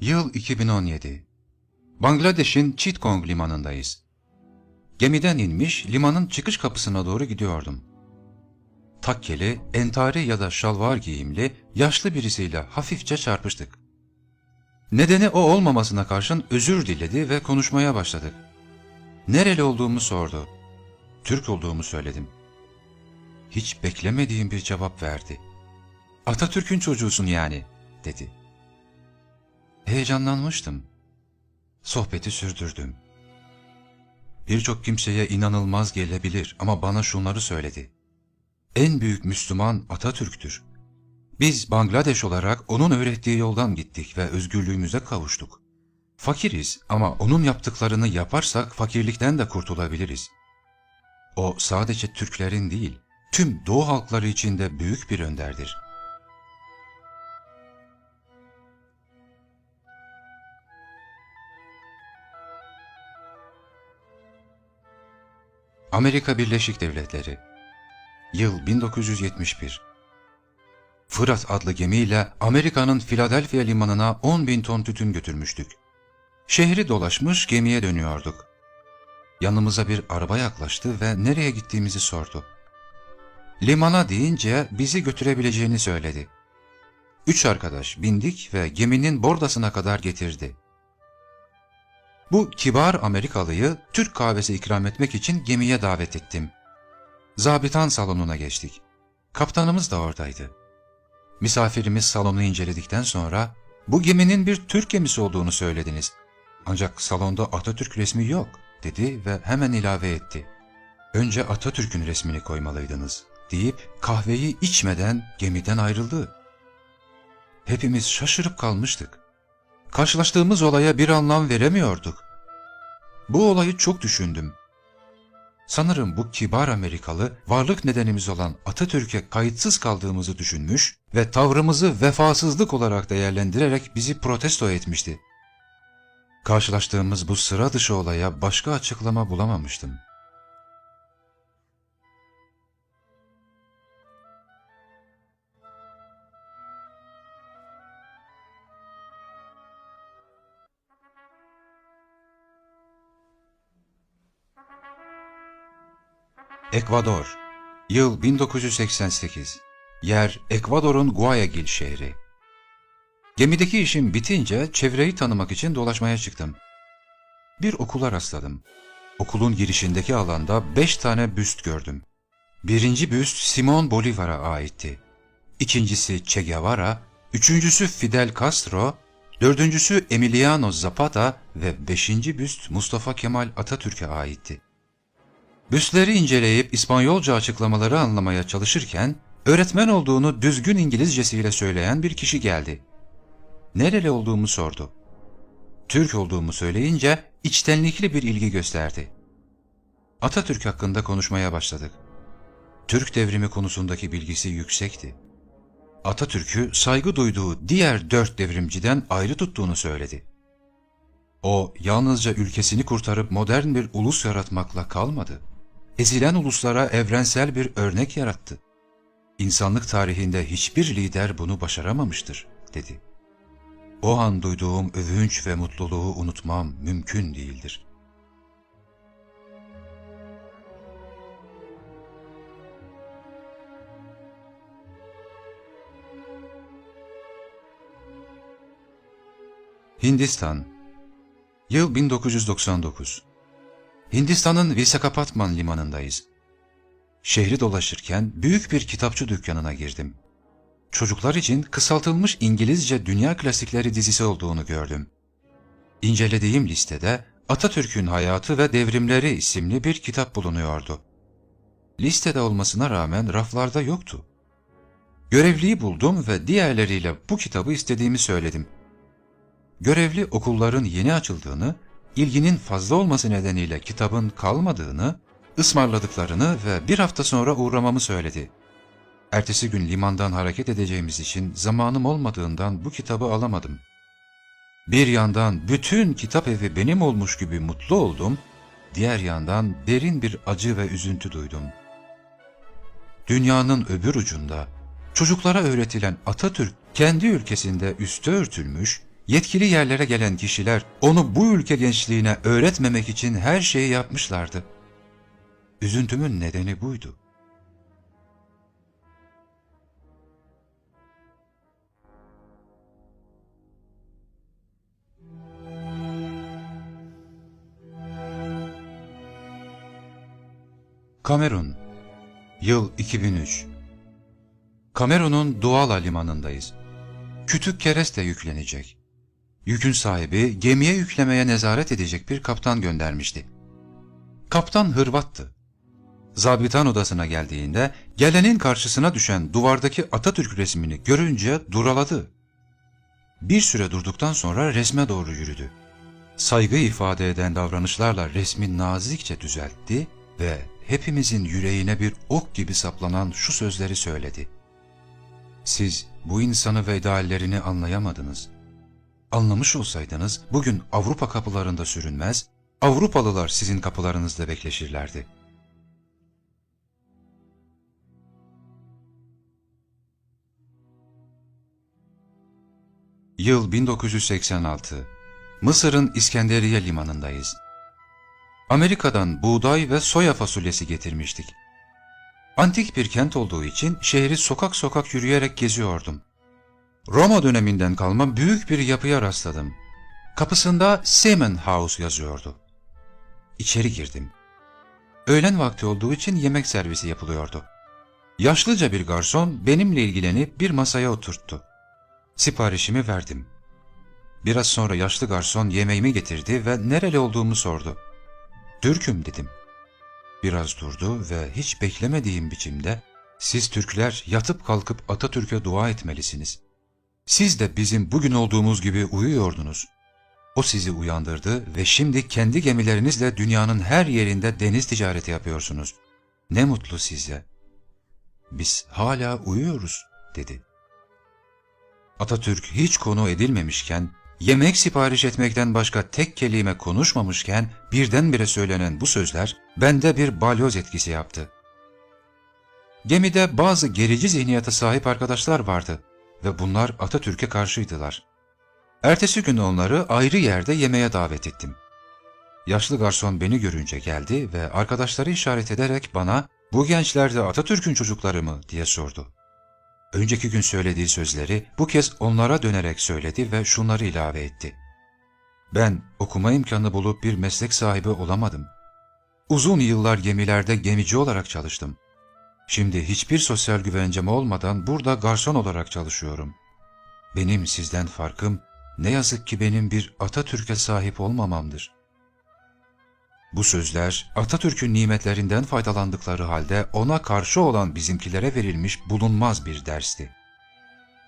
Yıl 2017. Bangladeş'in Chittagong limanındayız. Gemiden inmiş limanın çıkış kapısına doğru gidiyordum. Takkeli, entari ya da şalvar giyimli yaşlı birisiyle hafifçe çarpıştık. Nedeni o olmamasına karşın özür diledi ve konuşmaya başladık. Nereli olduğumu sordu. Türk olduğumu söyledim. Hiç beklemediğim bir cevap verdi. Atatürk'ün çocuğusun yani, dedi. Heyecanlanmıştım. Sohbeti sürdürdüm. Birçok kimseye inanılmaz gelebilir ama bana şunları söyledi. En büyük Müslüman Atatürk'tür. Biz Bangladeş olarak onun öğrettiği yoldan gittik ve özgürlüğümüze kavuştuk. Fakiriz ama onun yaptıklarını yaparsak fakirlikten de kurtulabiliriz. O sadece Türklerin değil, tüm Doğu halkları için de büyük bir önderdir. Amerika Birleşik Devletleri Yıl 1971 Fırat adlı gemiyle Amerika'nın Philadelphia limanına 10 bin ton tütün götürmüştük. Şehri dolaşmış gemiye dönüyorduk. Yanımıza bir araba yaklaştı ve nereye gittiğimizi sordu. Limana deyince bizi götürebileceğini söyledi. Üç arkadaş bindik ve geminin bordasına kadar getirdi. Bu kibar Amerikalıyı Türk kahvesi ikram etmek için gemiye davet ettim. Zabitan salonuna geçtik. Kaptanımız da oradaydı. Misafirimiz salonu inceledikten sonra bu geminin bir Türk gemisi olduğunu söylediniz. Ancak salonda Atatürk resmi yok dedi ve hemen ilave etti. Önce Atatürk'ün resmini koymalıydınız deyip kahveyi içmeden gemiden ayrıldı. Hepimiz şaşırıp kalmıştık. Karşılaştığımız olaya bir anlam veremiyorduk. Bu olayı çok düşündüm. Sanırım bu kibar Amerikalı varlık nedenimiz olan Atatürk'e kayıtsız kaldığımızı düşünmüş ve tavrımızı vefasızlık olarak değerlendirerek bizi protesto etmişti. Karşılaştığımız bu sıra dışı olaya başka açıklama bulamamıştım. Ekvador Yıl 1988 Yer Ekvador'un Guayaquil şehri Gemideki işim bitince çevreyi tanımak için dolaşmaya çıktım. Bir okula rastladım. Okulun girişindeki alanda beş tane büst gördüm. Birinci büst Simon Bolivar'a aitti. İkincisi Che Guevara, üçüncüsü Fidel Castro, dördüncüsü Emiliano Zapata ve beşinci büst Mustafa Kemal Atatürk'e aitti. Büstleri inceleyip İspanyolca açıklamaları anlamaya çalışırken, öğretmen olduğunu düzgün İngilizcesiyle söyleyen bir kişi geldi. Nereli olduğumu sordu. Türk olduğumu söyleyince içtenlikli bir ilgi gösterdi. Atatürk hakkında konuşmaya başladık. Türk devrimi konusundaki bilgisi yüksekti. Atatürk'ü saygı duyduğu diğer dört devrimciden ayrı tuttuğunu söyledi. O yalnızca ülkesini kurtarıp modern bir ulus yaratmakla kalmadı. Ezilen uluslara evrensel bir örnek yarattı. İnsanlık tarihinde hiçbir lider bunu başaramamıştır, dedi. O an duyduğum övünç ve mutluluğu unutmam mümkün değildir. Hindistan Yıl 1999 Hindistan'ın Visakhapatnam limanındayız. Şehri dolaşırken büyük bir kitapçı dükkanına girdim. Çocuklar için kısaltılmış İngilizce dünya klasikleri dizisi olduğunu gördüm. İncelediğim listede Atatürk'ün Hayatı ve Devrimleri isimli bir kitap bulunuyordu. Listede olmasına rağmen raflarda yoktu. Görevliyi buldum ve diğerleriyle bu kitabı istediğimi söyledim. Görevli okulların yeni açıldığını, ilginin fazla olması nedeniyle kitabın kalmadığını, ısmarladıklarını ve bir hafta sonra uğramamı söyledi. Ertesi gün limandan hareket edeceğimiz için zamanım olmadığından bu kitabı alamadım. Bir yandan bütün kitap evi benim olmuş gibi mutlu oldum, diğer yandan derin bir acı ve üzüntü duydum. Dünyanın öbür ucunda çocuklara öğretilen Atatürk kendi ülkesinde üstü örtülmüş, Yetkili yerlere gelen kişiler onu bu ülke gençliğine öğretmemek için her şeyi yapmışlardı. Üzüntümün nedeni buydu. Kamerun Yıl 2003 Kamerun'un Douala limanındayız. Kütük kereste yüklenecek. Yükün sahibi gemiye yüklemeye nezaret edecek bir kaptan göndermişti. Kaptan Hırvattı. Zabitan odasına geldiğinde gelenin karşısına düşen duvardaki Atatürk resmini görünce duraladı. Bir süre durduktan sonra resme doğru yürüdü. Saygı ifade eden davranışlarla resmi nazikçe düzeltti ve hepimizin yüreğine bir ok gibi saplanan şu sözleri söyledi. Siz bu insanı ve ideallerini anlayamadınız. Anlamış olsaydınız bugün Avrupa kapılarında sürünmez, Avrupalılar sizin kapılarınızda bekleşirlerdi. Yıl 1986. Mısır'ın İskenderiye limanındayız. Amerika'dan buğday ve soya fasulyesi getirmiştik. Antik bir kent olduğu için şehri sokak sokak yürüyerek geziyordum. Roma döneminden kalma büyük bir yapıya rastladım. Kapısında Seaman House yazıyordu. İçeri girdim. Öğlen vakti olduğu için yemek servisi yapılıyordu. Yaşlıca bir garson benimle ilgilenip bir masaya oturttu. Siparişimi verdim. Biraz sonra yaşlı garson yemeğimi getirdi ve nereli olduğumu sordu. Türk'üm dedim. Biraz durdu ve hiç beklemediğim biçimde siz Türkler yatıp kalkıp Atatürk'e dua etmelisiniz. Siz de bizim bugün olduğumuz gibi uyuyordunuz. O sizi uyandırdı ve şimdi kendi gemilerinizle dünyanın her yerinde deniz ticareti yapıyorsunuz. Ne mutlu size. Biz hala uyuyoruz dedi. Atatürk hiç konu edilmemişken, yemek sipariş etmekten başka tek kelime konuşmamışken birdenbire söylenen bu sözler bende bir balyoz etkisi yaptı. Gemide bazı gerici zihniyete sahip arkadaşlar vardı ve bunlar Atatürk'e karşıydılar. Ertesi gün onları ayrı yerde yemeğe davet ettim. Yaşlı garson beni görünce geldi ve arkadaşları işaret ederek bana ''Bu gençler de Atatürk'ün çocukları mı?'' diye sordu. Önceki gün söylediği sözleri bu kez onlara dönerek söyledi ve şunları ilave etti. Ben okuma imkanı bulup bir meslek sahibi olamadım. Uzun yıllar gemilerde gemici olarak çalıştım. Şimdi hiçbir sosyal güvencem olmadan burada garson olarak çalışıyorum. Benim sizden farkım ne yazık ki benim bir Atatürk'e sahip olmamamdır. Bu sözler Atatürk'ün nimetlerinden faydalandıkları halde ona karşı olan bizimkilere verilmiş bulunmaz bir dersti.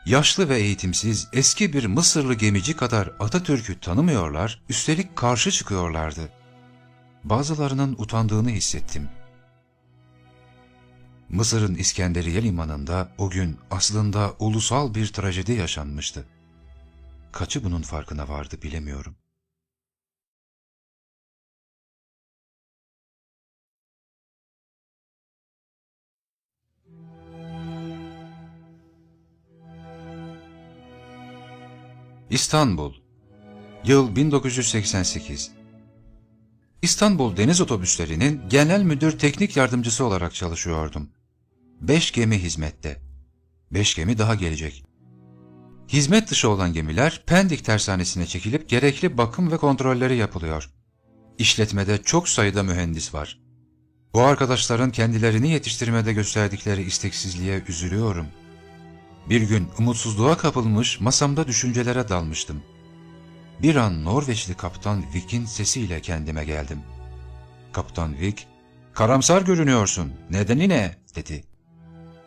Yaşlı ve eğitimsiz eski bir Mısırlı gemici kadar Atatürk'ü tanımıyorlar, üstelik karşı çıkıyorlardı. Bazılarının utandığını hissettim. Mısır'ın İskenderiye limanında o gün aslında ulusal bir trajedi yaşanmıştı. Kaçı bunun farkına vardı bilemiyorum. İstanbul Yıl 1988 İstanbul Deniz Otobüsleri'nin genel müdür teknik yardımcısı olarak çalışıyordum. Beş gemi hizmette. Beş gemi daha gelecek. Hizmet dışı olan gemiler Pendik tersanesine çekilip gerekli bakım ve kontrolleri yapılıyor. İşletmede çok sayıda mühendis var. Bu arkadaşların kendilerini yetiştirmede gösterdikleri isteksizliğe üzülüyorum. Bir gün umutsuzluğa kapılmış masamda düşüncelere dalmıştım. Bir an Norveçli kaptan Vick'in sesiyle kendime geldim. Kaptan Vick, karamsar görünüyorsun, nedeni ne? dedi.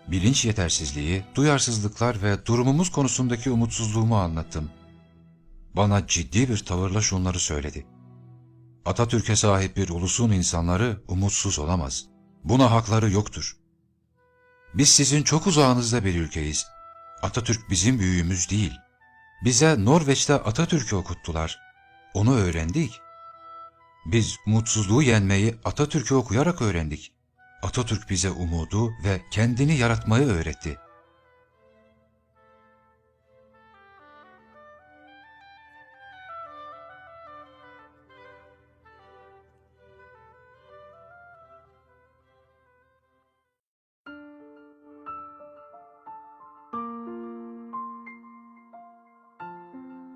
Bilinç yetersizliği, duyarsızlıklar ve durumumuz konusundaki umutsuzluğumu anlattım. Bana ciddi bir tavırla şunları söyledi. Atatürk'e sahip bir ulusun insanları umutsuz olamaz. Buna hakları yoktur. Biz sizin çok uzağınızda bir ülkeyiz. Atatürk bizim büyüğümüz değil. Bize Norveç'te Atatürk'ü okuttular. Onu öğrendik. Biz mutsuzluğu yenmeyi Atatürk'ü okuyarak öğrendik. Atatürk bize umudu ve kendini yaratmayı öğretti.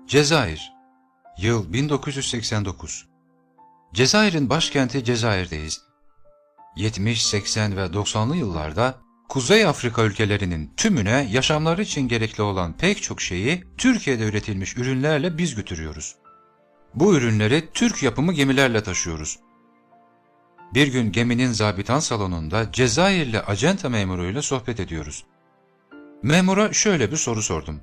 Cezayir Yıl 1989 Cezayir'in başkenti Cezayir'deyiz. 70, 80 ve 90'lı yıllarda Kuzey Afrika ülkelerinin tümüne yaşamları için gerekli olan pek çok şeyi Türkiye'de üretilmiş ürünlerle biz götürüyoruz. Bu ürünleri Türk yapımı gemilerle taşıyoruz. Bir gün geminin zabitan salonunda Cezayirli acenta memuruyla sohbet ediyoruz. Memura şöyle bir soru sordum.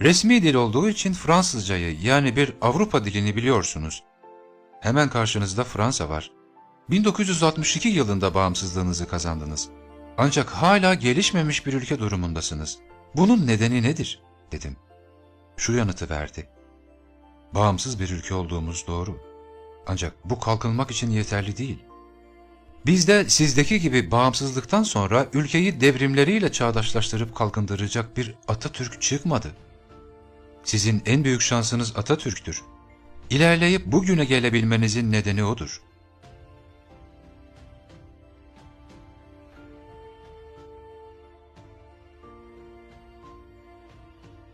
Resmi dil olduğu için Fransızcayı yani bir Avrupa dilini biliyorsunuz. Hemen karşınızda Fransa var. 1962 yılında bağımsızlığınızı kazandınız. Ancak hala gelişmemiş bir ülke durumundasınız. Bunun nedeni nedir? dedim. Şu yanıtı verdi. Bağımsız bir ülke olduğumuz doğru. Ancak bu kalkınmak için yeterli değil. Bizde sizdeki gibi bağımsızlıktan sonra ülkeyi devrimleriyle çağdaşlaştırıp kalkındıracak bir Atatürk çıkmadı. Sizin en büyük şansınız Atatürk'tür. İlerleyip bugüne gelebilmenizin nedeni odur.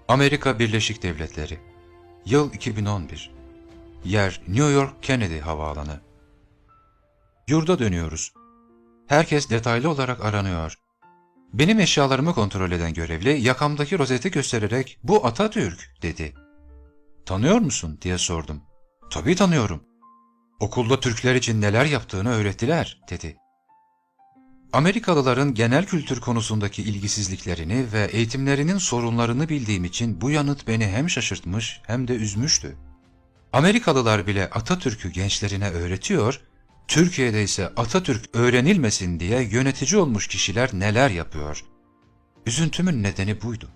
Amerika Birleşik Devletleri Yıl 2011 Yer New York Kennedy Havaalanı Yurda dönüyoruz. Herkes detaylı olarak aranıyor. Benim eşyalarımı kontrol eden görevli yakamdaki rozeti göstererek bu Atatürk dedi. Tanıyor musun diye sordum. Tabii tanıyorum. Okulda Türkler için neler yaptığını öğrettiler dedi. Amerikalıların genel kültür konusundaki ilgisizliklerini ve eğitimlerinin sorunlarını bildiğim için bu yanıt beni hem şaşırtmış hem de üzmüştü. Amerikalılar bile Atatürk'ü gençlerine öğretiyor, Türkiye'de ise Atatürk öğrenilmesin diye yönetici olmuş kişiler neler yapıyor? Üzüntümün nedeni buydu.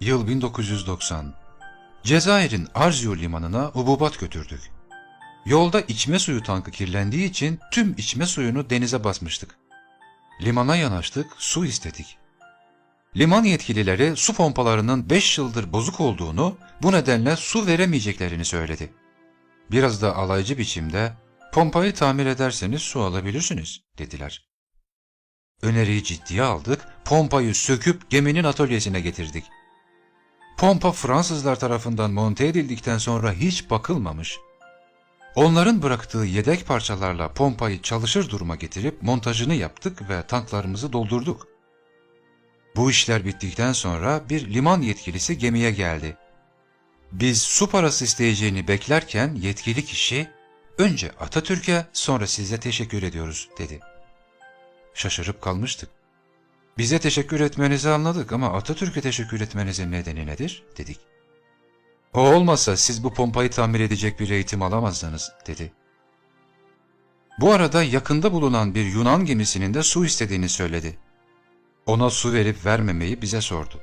Yıl 1990. Cezayir'in Arzio limanına hububat götürdük. Yolda içme suyu tankı kirlendiği için tüm içme suyunu denize basmıştık. Limana yanaştık, su istedik. Liman yetkilileri su pompalarının 5 yıldır bozuk olduğunu, bu nedenle su veremeyeceklerini söyledi. Biraz da alaycı biçimde, pompayı tamir ederseniz su alabilirsiniz, dediler. Öneriyi ciddiye aldık, pompayı söküp geminin atölyesine getirdik. Pompa Fransızlar tarafından monte edildikten sonra hiç bakılmamış. Onların bıraktığı yedek parçalarla pompayı çalışır duruma getirip montajını yaptık ve tanklarımızı doldurduk. Bu işler bittikten sonra bir liman yetkilisi gemiye geldi. Biz su parası isteyeceğini beklerken yetkili kişi önce Atatürk'e sonra size teşekkür ediyoruz dedi. Şaşırıp kalmıştık. Bize teşekkür etmenizi anladık ama Atatürk'e teşekkür etmenizin nedeni nedir? dedik. O olmasa siz bu pompayı tamir edecek bir eğitim alamazdınız, dedi. Bu arada yakında bulunan bir Yunan gemisinin de su istediğini söyledi. Ona su verip vermemeyi bize sordu.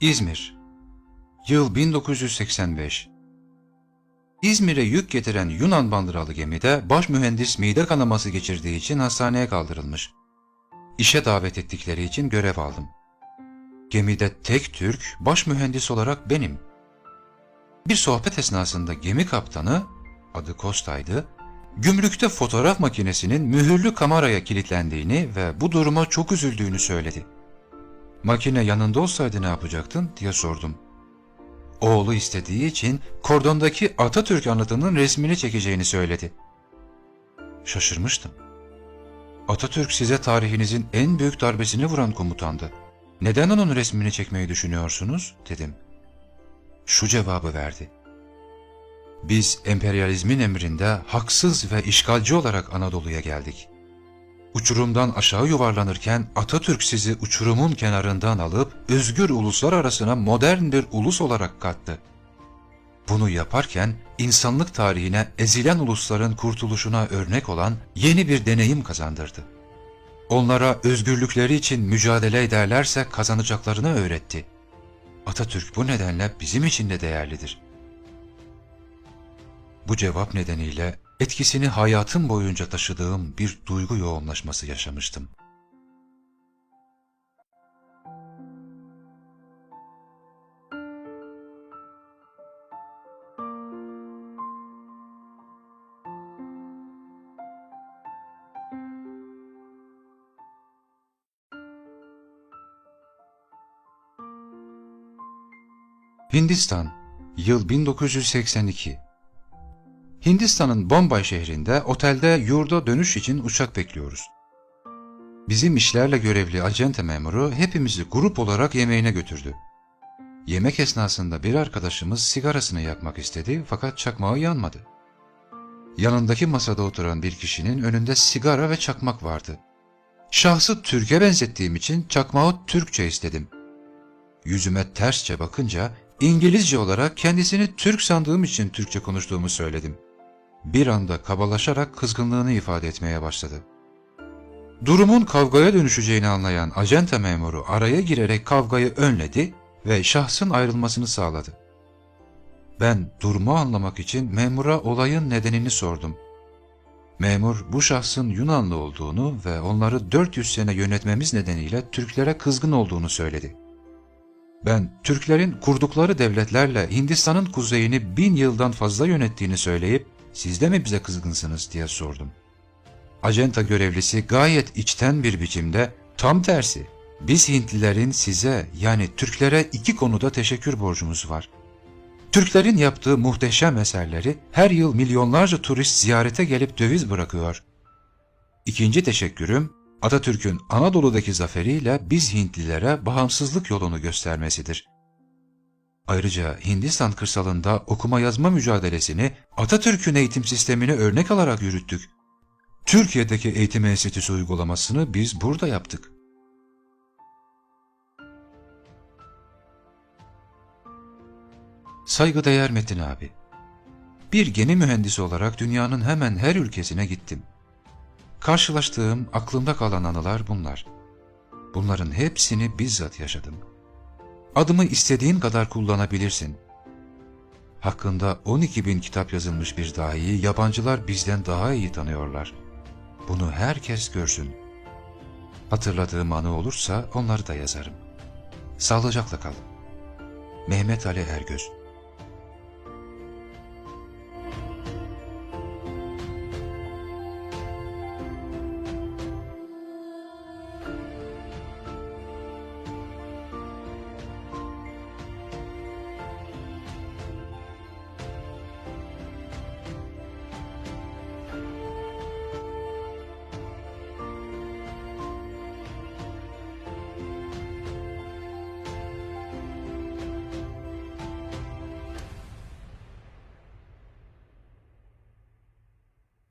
İzmir Yıl 1985 İzmir'e yük getiren Yunan bandıralı gemide baş mühendis mide kanaması geçirdiği için hastaneye kaldırılmış. İşe davet ettikleri için görev aldım. Gemide tek Türk, baş mühendis olarak benim. Bir sohbet esnasında gemi kaptanı, adı Kosta'ydı, gümrükte fotoğraf makinesinin mühürlü kameraya kilitlendiğini ve bu duruma çok üzüldüğünü söyledi. Makine yanında olsaydı ne yapacaktın diye sordum. Oğlu istediği için kordondaki Atatürk anıtının resmini çekeceğini söyledi. Şaşırmıştım. Atatürk size tarihinizin en büyük darbesini vuran komutandı. Neden onun resmini çekmeyi düşünüyorsunuz? dedim. Şu cevabı verdi. Biz emperyalizmin emrinde haksız ve işgalci olarak Anadolu'ya geldik. Uçurumdan aşağı yuvarlanırken Atatürk sizi uçurumun kenarından alıp özgür uluslar arasına modern bir ulus olarak kattı. Bunu yaparken insanlık tarihine ezilen ulusların kurtuluşuna örnek olan yeni bir deneyim kazandırdı. Onlara özgürlükleri için mücadele ederlerse kazanacaklarını öğretti. Atatürk bu nedenle bizim için de değerlidir. Bu cevap nedeniyle etkisini hayatım boyunca taşıdığım bir duygu yoğunlaşması yaşamıştım. Hindistan, yıl 1982. Hindistan'ın Bombay şehrinde otelde yurda dönüş için uçak bekliyoruz. Bizim işlerle görevli acente memuru hepimizi grup olarak yemeğine götürdü. Yemek esnasında bir arkadaşımız sigarasını yakmak istedi fakat çakmağı yanmadı. Yanındaki masada oturan bir kişinin önünde sigara ve çakmak vardı. Şahsı Türk'e benzettiğim için çakmağı Türkçe istedim. Yüzüme tersçe bakınca İngilizce olarak kendisini Türk sandığım için Türkçe konuştuğumu söyledim. Bir anda kabalaşarak kızgınlığını ifade etmeye başladı. Durumun kavgaya dönüşeceğini anlayan acenta memuru araya girerek kavgayı önledi ve şahsın ayrılmasını sağladı. Ben durumu anlamak için memura olayın nedenini sordum. Memur bu şahsın Yunanlı olduğunu ve onları 400 sene yönetmemiz nedeniyle Türklere kızgın olduğunu söyledi. Ben Türklerin kurdukları devletlerle Hindistan'ın kuzeyini bin yıldan fazla yönettiğini söyleyip siz de mi bize kızgınsınız diye sordum. Acenta görevlisi gayet içten bir biçimde tam tersi biz Hintlilerin size yani Türklere iki konuda teşekkür borcumuz var. Türklerin yaptığı muhteşem eserleri her yıl milyonlarca turist ziyarete gelip döviz bırakıyor. İkinci teşekkürüm Atatürk'ün Anadolu'daki zaferiyle biz Hintlilere bağımsızlık yolunu göstermesidir. Ayrıca Hindistan kırsalında okuma yazma mücadelesini Atatürk'ün eğitim sistemini örnek alarak yürüttük. Türkiye'deki eğitim enstitüsü uygulamasını biz burada yaptık. Saygıdeğer Metin abi. Bir gemi mühendisi olarak dünyanın hemen her ülkesine gittim. Karşılaştığım aklımda kalan anılar bunlar. Bunların hepsini bizzat yaşadım. Adımı istediğin kadar kullanabilirsin. Hakkında 12 bin kitap yazılmış bir dahiyi yabancılar bizden daha iyi tanıyorlar. Bunu herkes görsün. Hatırladığım anı olursa onları da yazarım. Sağlıcakla kalın. Mehmet Ali Ergöz